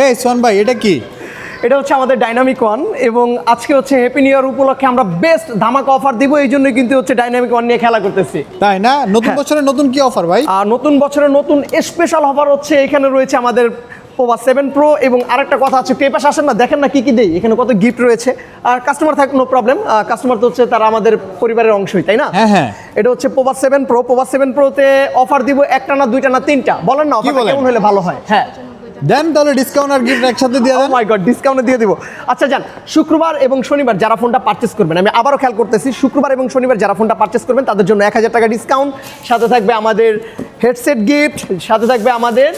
এই সোহান ভাই এটা কি? এটা হচ্ছে আমাদের ডাইনামিক ওয়ান এবং আজকে হচ্ছে হ্যাপি নিউ ইয়ার উপলক্ষে আমরা বেস্ট ধামাকা অফার দিব এই জন্য কিন্তু হচ্ছে ডাইনামিক ওয়ান নিয়ে খেলা করতেছি। তাই না? নতুন হ্যাঁ। বছরের নতুন কি অফার ভাই? আর নতুন বছরের নতুন স্পেশাল অফার হচ্ছে এখানে রয়েছে আমাদের পোভা সেভেন প্রো এবং আরেকটা কথা আছে পাশে আসেন না দেখেন না কি কি দেই এখানে কত গিফট রয়েছে। আর কাস্টমার থাক নো প্রবলেম কাস্টমার তো হচ্ছে তারা আমাদের পরিবারের অংশই তাই না? হ্যাঁ, হ্যাঁ। এটা হচ্ছে Pova seven pro Pova seven প্রোতে offer দিব একটা না দুইটা না তিনটা বলেন না অফার কেমন হলে ভালো হয়? হ্যাঁ। দেন তাহলে ডিসকাউন্ট আর গিফট একসাথে দিয়ে ও দেন মাই গড ডিসকাউন্টে দিয়ে দিব। আচ্ছা যান শুক্রবার এবং শনিবার যারা ফোনটা পারচেস করবেন আমি আবারও খেয়াল করতেছি শুক্রবার এবং শনিবার যারা ফোনটা পারচেস করবেন তাদের জন্য এক হাজার টাকা ডিসকাউন্ট সাথে থাকবে আমাদের হেডসেট গিফট সাথে থাকবে আমাদের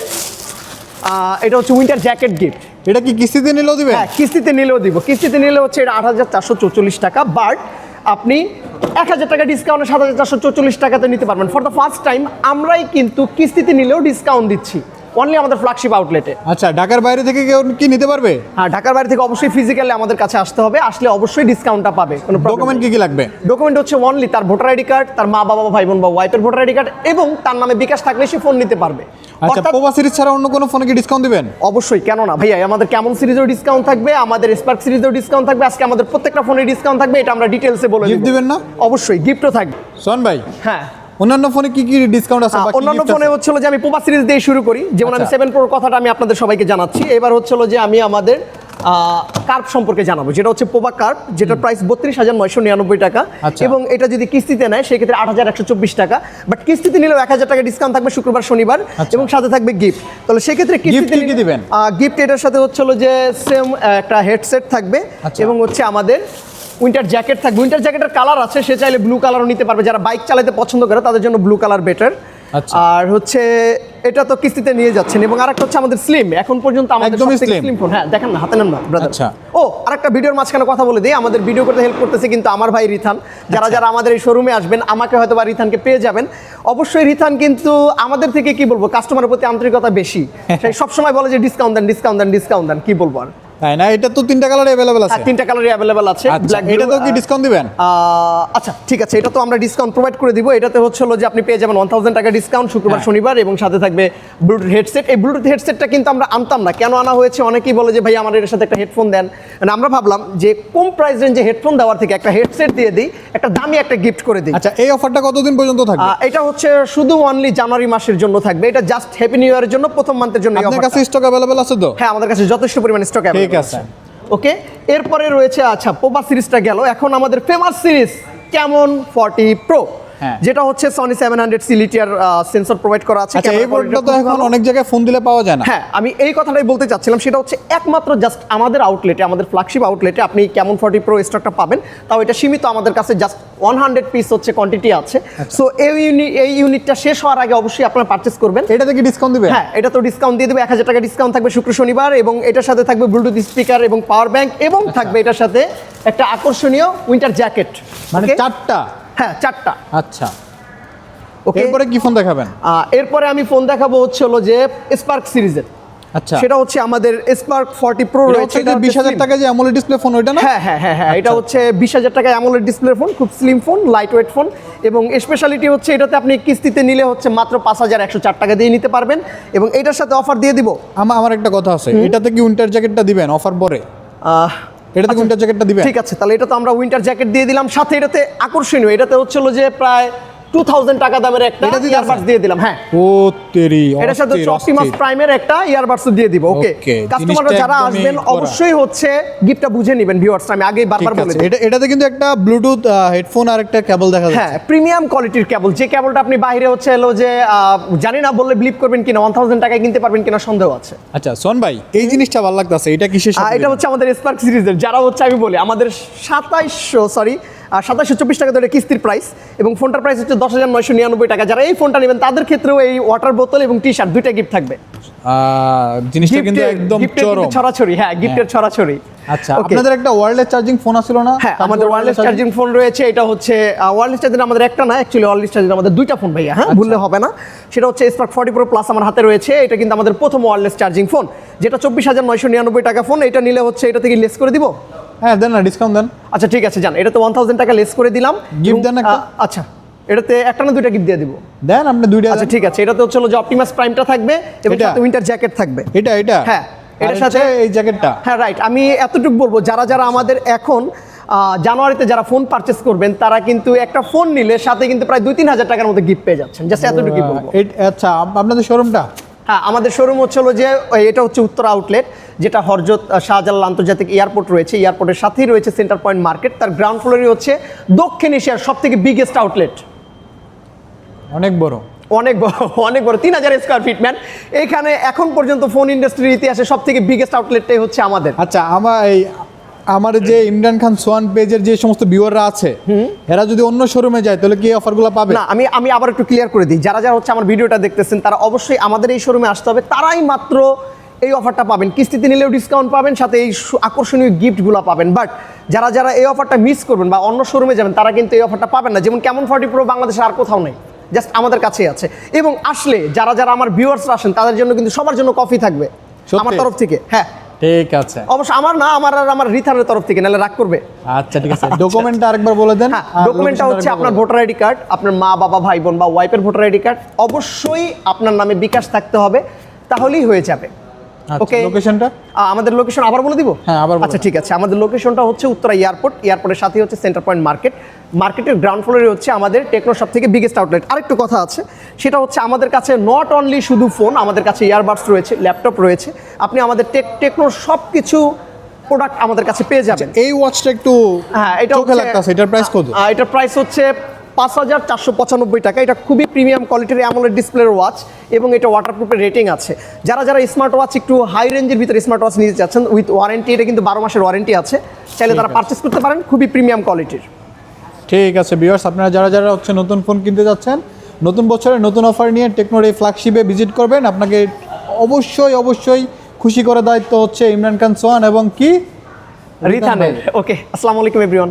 এটা হচ্ছে উইন্টার জ্যাকেট গিফট এটা কি কিস্তিতে নিলেও দিবে হ্যাঁ কিস্তিতে নিলেও দিব। কিস্তিতে নিলে হচ্ছে এটা আট হাজার চারশো চৌচল্লিশ টাকা বাট আপনি এক হাজার টাকা ডিসকাউন্টে সাত হাজার চারশো চৌচল্লিশ টাকাতে নিতে পারবেন। ফর দ্য ফার্স্ট টাইম আমরাই কিন্তু কিস্তিতে নিলেও ডিসকাউন্ট দিচ্ছি। অনলি আমাদের ফ্ল্যাগশিপ আউটলেটে আচ্ছা ঢাকার বাইরে থেকে কেউ কি নিতে পারবে? হ্যাঁ ঢাকার বাইরে থেকে অবশ্যই ফিজিক্যালি আমাদের কাছে আসতে হবে। আসলে অবশ্যই ডিসকাউন্টটা পাবে কোনো ডকুমেন্ট কি কি লাগবে? ডকুমেন্ট হচ্ছে অনলি তার ভোটার আইডি কার্ড তার মা বাবা ভাই বোন বা ওয়াইফের ভোটার আইডি কার্ড এবং তার নামে বিকাশ থাকলে সে ফোন নিতে পারবে। আচ্ছা পোভা সিরিজ ছাড়া অন্য কোনো ফোনে কি ডিসকাউন্ট দিবেন? অবশ্যই কেন না ভাইয়া আমাদের কেমন সিরিজেও ডিসকাউন্ট থাকবে আমাদের স্পার্ক সিরিজেও ডিসকাউন্ট থাকবে আজকে আমাদের প্রত্যেকটা ফোনে ডিসকাউন্ট থাকবে এটা আমরা ডিটেলসে বলে। দিবেন না? অবশ্যই গিফটও থাকবে। সোহান ভাই হ্যাঁ। অন্যান্য ফোনে কি কি ডিসকাউন্ট আছে আহ, অন্যান্য ফোনে? হচ্ছিল যে আমি পোপা সিরিজ দিয়ে শুরু করি যেমন আমি আচ্ছা। সেভেন প্রোর কথাটা আমি আপনাদের সবাইকে জানাচ্ছি এবার হচ্ছিল যে আমি আমাদের কার্প সম্পর্কে জানাব যেটা হচ্ছে পোপা কার্প যেটা প্রাইস বত্রিশ হাজার নয়শো নিরানব্বই টাকা আচ্ছা। এবং এটা যদি কিস্তিতে নেয় সেক্ষেত্রে আট হাজার একশো চব্বিশ টাকা বাট কিস্তিতে নিলেও এক হাজার টাকা ডিসকাউন্ট থাকবে শুক্রবার শনিবার আচ্ছা। এবং সাথে থাকবে গিফট তাহলে সেক্ষেত্রে কিস্তিতে কি দিবেন? গিফট এটার সাথে হচ্ছিল যে সেম একটা হেডসেট থাকবে আচ্ছা। এবং হচ্ছে আমাদের উইন্টার জ্যাকেট থাকবে। উইন্টার জ্যাকেটের কালার আছে সে চাইলে ব্লু কালারও নিতে পারবে। যারা বাইক চালাতে পছন্দ করে তাদের জন্য ব্লু কালার বেটার আচ্ছা। আর হচ্ছে এটা তো কিস্তিতে নিয়ে যাচ্ছেন। এবং আরেকটা হচ্ছে আমাদের স্লিম এখন পর্যন্ত আমাদের সবথেকে স্লিম ফোন হ্যাঁ দেখেন না হাতে নেন না ব্রাদার আচ্ছা। ও আরেকটা ভিডিওর মাঝখানে কথা বলে দিই। আমাদের ভিডিও করতে হেল্প করতেছে কিন্তু আমার ভাই রিথান। যারা যারা আমাদের এই শোরুমে আসবেন আমাকে হয়তো বা রিথানকে পেয়ে যাবেন। অবশ্যই রিথান কিন্তু আমাদের থেকে কি বলব? কাস্টমারের প্রতি আন্তরিকতা বেশি। সেই সবসময় বলে যে ডিসকাউন্ট দেন ডিসকাউন্ট দেন ডিসকাউন্ট দেন। কি বলব আর? তাই না? এটা তো তিনটা কালার অ্যাভেলেবল আছে। হ্যাঁ, তিনটা কালারই আছে। আচ্ছা ব্ল্যাক এটা তো কি ডিসকাউন্ট দিবেন? আচ্ছা ঠিক আছে এটা তো আমরা ডিসকাউন্ট প্রোভাইড করে দিব। এটাতে হচ্ছে হলো যে আপনি পেয়ে যাবেন ওয়ান থাউজেন্ড টাকা ডিসকাউন্ট শুক্রবার হ্যাঁ। শনিবার এবং সাথে থাকবে ব্লুটুথ হেডসেট এই ব্লুটুথ হেডসেটটা কিন্তু আমরা আনতাম না। কেন আনা হয়েছে? অনেকেই বলে যে ভাই আমার এর সাথে একটা হেডফোন দেন। মানে আমরা ভাবলাম যে কম প্রাইস রেঞ্জে হেডফোন দেওয়ার থেকে একটা হেডসেট দিয়ে দিই একটা দামি একটা গিফট করে দিই। আচ্ছা এই অফারটা কতদিন পর্যন্ত থাকবে? এটা হচ্ছে শুধু অনলি জানুয়ারি মাসের জন্য থাকবে। এটা জাস্ট হ্যাপি নিউ ইয়ারের জন্য প্রথম মান্থের জন্য আপনার কাছে স্টক অ্যাভেলেবল আছে তো? হ্যাঁ আমাদের কাছে যথেষ্ট পরিমাণে স্টক ঠিক আছে। ওকে, এরপরে রয়েছে আচ্ছা পোপা সিরিজটা গেল এখন আমাদের ফেমাস সিরিজ কেমন ফর্টি প্রো। যেটা হচ্ছে সনি সেভেন হান্ড্রেড সিলিটিয়ার সেন্সর প্রোভাইড করা আছে আচ্ছা এই প্রোডাক্টটা তো এখন অনেক জায়গায় ফোন দিলে পাওয়া যায় না। হ্যাঁ আমি এই কথাটাই বলতে চাচ্ছিলাম সেটা হচ্ছে একমাত্র জাস্ট আমাদের আউটলেটে আমাদের ফ্ল্যাগশিপ আউটলেটে আপনি কেমন ফর্টি প্রো স্টকটা পাবেন তাও এটা সীমিত আমাদের কাছে জাস্ট ওয়ান হান্ড্রেড পিস হচ্ছে কোয়ান্টিটি আছে। আচ্ছা। সো এই ইউনিট এই ইউনিটটা শেষ হওয়ার আগে অবশ্যই আপনারা পারচেস করবেন। এটাতে কি ডিসকাউন্ট দিবে? হ্যাঁ এটা তো ডিসকাউন্ট দিয়ে দেবে এক হাজার টাকা ডিসকাউন্ট থাকবে শুক্র শনিবার এবং এটার সাথে থাকবে ব্লুটুথ স্পিকার এবং পাওয়ার ব্যাংক এবং থাকবে এটার সাথে একটা আকর্ষণীয় উইন্টার জ্যাকেট মানে চারটা। হ্যাঁ চারটা। আচ্ছা। ওকে এরপরে কি ফোন দেখাবেন? এরপরে আমি ফোন দেখাবো হচ্ছে হলো যে স্পার্ক সিরিজের আচ্ছা। সেটা হচ্ছে আমাদের স্পার্ক ফর্টি প্রো রয়েছে বিশ হাজার টাকা যে অ্যামোলেড ডিসপ্লে ফোন ওইটা না? হ্যাঁ হ্যাঁ হ্যাঁ হ্যাঁ এটা আচ্ছা। হচ্ছে বিশ হাজার টাকা অ্যামোলেড ডিসপ্লে ফোন খুব slim phone light weight phone এবং স্পেশালিটি হচ্ছে এটাতে আপনি কিস্তিতে নিলে হচ্ছে মাত্র পাঁচ হাজার একশো চার টাকা দিয়ে নিতে পারবেন এবং এটার সাথে অফার দিয়ে দিব। আমার আমার একটা কথা আছে এটাতে কি উইন্টার জ্যাকেটটা দিবেন অফার পরে? এটাতে উইন্টার জ্যাকেটটা দিবেন? ঠিক আছে তাহলে এটা তো আমরা উইন্টার জ্যাকেট দিয়ে দিলাম। সাথে এটাতে আকর্ষণীয় এটাতে হচ্ছিল যে প্রায় টু থাউজেন্ড টাকা দামের একটা ইয়ারবাডস দিয়ে দিলাম হ্যাঁ। ও তেরি এটার সাথে অপটিমাস প্রাইমের একটা ইয়ারবাডস দিয়ে দিব ওকে কাস্টমাররা যারা আসবেন অবশ্যই হচ্ছে গিফটটা বুঝে নেবেন ভিউয়ার্স আমি আগেই বারবার এটা এটাতে কিন্তু একটা ব্লুটুথ হেডফোন আর একটা কেবল দেখা হ্যাঁ প্রিমিয়াম কোয়ালিটির কেবল যে কেবলটা আপনি বাইরে হচ্ছে এলো যে জানি না বললে বিলিভ করবেন কিনা ওয়ান থাউজেন্ড টাকায় কিনতে পারবেন কিনা সন্দেহ আছে। আচ্ছা সোন ভাই এই জিনিসটা ভালো লাগতেছে এটা কিসের সাথে এটা হচ্ছে আমাদের স্পার্ক সিরিজের যারা হচ্ছে আমি বলি আমাদের সাতাইশশো সরি সাতাইশশো চব্বিশ টাকা ধরে কিস্তির প্রাইস এবং ফোনটার প্রাইস হচ্ছে দশ হাজার নয়শো নিরানব্বই টাকা। যারা এই ফোনটা নেবেন তাদের ক্ষেত্রেও এই ওয়াটার বোতল এবং টি শার্ট দুইটা গিফট থাকবে। জিনিসটা কিন্তু একদম চরম। ছড়াছড়ি হ্যাঁ গিফটের ছড়াছড়ি। আচ্ছা আপনাদের একটা ওয়ারলেস চার্জিং ফোন না? হ্যাঁ আমাদের ওয়্যারলেস চার্জিং ফোন রয়েছে এটা হচ্ছে ওয়্যারলেস চার্জিং আমাদের একটা না অ্যাকচুয়ালি ওয়্যারলেস চার্জিং আমাদের দুইটা ফোন ভাইয়া হ্যাঁ ভুললে হবে না। সেটা হচ্ছে স্পার্ক ফর্টি প্রো প্লাস আমার হাতে রয়েছে এটা কিন্তু আমাদের প্রথম ওয়্যারলেস চার্জিং ফোন যেটা চব্বিশ হাজার নয়শো নিরানব্বই টাকা ফোন এটা নিলে হচ্ছে এটা থেকে লেস করে দিব? হ্যাঁ দেন না ডিসকাউন্ট দেন। আচ্ছা ঠিক আছে যান এটাতে ওয়ান থাউজেন্ড টাকা লেস করে দিলাম। এবং, দেন একটা? আচ্ছা এটাতে একটা না দুইটা গিফট দিয়ে দিব? দেন আপনি দুইটা আচ্ছা ঠিক আছে এটাতে হচ্ছে যে অপটিমাস প্রাইমটা থাকবে এবং এটা? সাথে উইন্টার জ্যাকেট থাকবে। এটা এটা। হ্যাঁ এটার সাথে সাথে এই জ্যাকেটটা হ্যাঁ রাইট আমি এতটুকু বলব যারা যারা আমাদের এখন জানুয়ারিতে যারা ফোন পারচেস করবেন তারা কিন্তু একটা ফোন নিলে সাথে কিন্তু প্রায় দুই তিন হাজার টাকার মতো গিফট পেয়ে যাচ্ছেন। জাস্ট এতটুকু বলব। আচ্ছা আপনাদের শোরুমটা হ্যাঁ আমাদের শোরুম হচ্ছে হলো যে এটা হচ্ছে উত্তর আউটলেট যেটা হরজত শাহজালাল আন্তর্জাতিক এয়ারপোর্ট রয়েছে। এয়ারপোর্টের সাথেই রয়েছে সেন্টার পয়েন্ট মার্কেট তার গ্রাউন্ড ফ্লোরই হচ্ছে দক্ষিণ এশিয়ার সব থেকে বিগেস্ট আউটলেট অনেক বড়। অনেক বড় অনেক বড়। তিন হাজার স্কোয়ার ফিট ম্যান এখানে এখন পর্যন্ত ফোন ইন্ডাস্ট্রির ইতিহাসে সব থেকে বিগেস্ট আউটলেটটাই হচ্ছে আমাদের। আচ্ছা আমার এই আমার যে ইমরান খান সোয়ান পেজের যে সমস্ত ভিউয়াররা আছে এরা যদি অন্য শোরুমে যায় তাহলে কি অফারগুলো পাবে? না আমি আমি আবার একটু ক্লিয়ার করে দিই। যারা যারা হচ্ছে আমার ভিডিওটা দেখতেছেন তারা অবশ্যই আমাদের এই শোরুমে আসতে হবে। তারাই মাত্র এই অফারটা পাবেন। কিস্তিতে নিলেও ডিসকাউন্ট পাবেন সাথে এই আকর্ষণীয় গিফটগুলো পাবেন। বাট যারা যারা এই অফারটা মিস করবেন বা অন্য শোরুমে যাবেন তারা কিন্তু এই অফারটা পাবেন না। যেমন কেমন ফর্টি প্রো বাংলাদেশে আর কোথাও নেই। জাস্ট আমাদের কাছেই আছে। এবং আসলে যারা যারা আমার ভিউয়ার্সরা আসেন তাদের জন্য কিন্তু সবার জন্য কফি থাকবে? আমার তরফ থেকে। হ্যাঁ। ঠিক আছে। অবশ্য আমার না আমার আর আমার রিথানের তরফ থেকে নাহলে রাগ করবে। আচ্ছা ঠিক আছে। ডকুমেন্টটা আরেকবার বলে দেন। হ্যাঁ ডকুমেন্টটা হচ্ছে আপনার ভোটার আইডি কার্ড আপনার মা বাবা ভাই বোন বা ওয়াইফের ভোটার আইডি কার্ড। অবশ্যই আপনার নামে বিকাশ থাকতে হবে তাহলেই হয়ে যাবে। আচ্ছা, ওকে লোকেশনটা আমাদের লোকেশন আবার বলে দিব? হ্যাঁ, আবার আচ্ছা ঠিক আছে। আমাদের লোকেশনটা হচ্ছে উত্তরা এয়ারপোর্ট এয়ারপোর্টের সাথেই হচ্ছে সেন্টার পয়েন্ট মার্কেট মার্কেটের গ্রাউন্ড ফ্লোরে হচ্ছে আমাদের টেকনো সব থেকে বিগেস্ট আউটলেট আরেকটু কথা আছে সেটা হচ্ছে আমাদের কাছে নট অনলি শুধু ফোন আমাদের কাছে ইয়ারবাডস রয়েছে ল্যাপটপ রয়েছে। আপনি আমাদের টেক টেকনোর সব কিছু প্রোডাক্ট আমাদের কাছে পেয়ে যাবেন। এই ওয়াচটা একটু হ্যাঁ এটা চোখে লাগতেছে এটার প্রাইস কত? এটার প্রাইস হচ্ছে পাঁচ হাজার চারশো পঁচানব্বই টাকা। এটা খুবই প্রিমিয়াম কোয়ালিটির অ্যামোলেড ডিসপ্লের ওয়াচ এবং এটা ওয়াটারপ্রুফের রেটিং আছে। যারা যারা স্মার্ট ওয়াচ একটু হাই রেঞ্জের ভিতরে স্মার্ট ওয়াচ নিতে চাচ্ছেন উইথ ওয়ারেন্টি এটা কিন্তু বারো মাসের ওয়ারেন্টি আছে। চাইলে তারা পারচেস করতে পারেন খুবই প্রিমিয়াম কোয়ালিটির ঠিক আছে ভিউয়ার্স আপনারা যারা যারা হচ্ছে নতুন ফোন কিনতে যাচ্ছেন নতুন বছরে নতুন অফার নিয়ে টেকনোর এই ফ্ল্যাগশিপে ভিজিট করবেন। আপনাকে অবশ্যই অবশ্যই খুশি করার দায়িত্ব হচ্ছে ইমরান খান সোহান এবং কি? রিথানের ওকে আসসালামু আলাইকুম এভরিওয়ান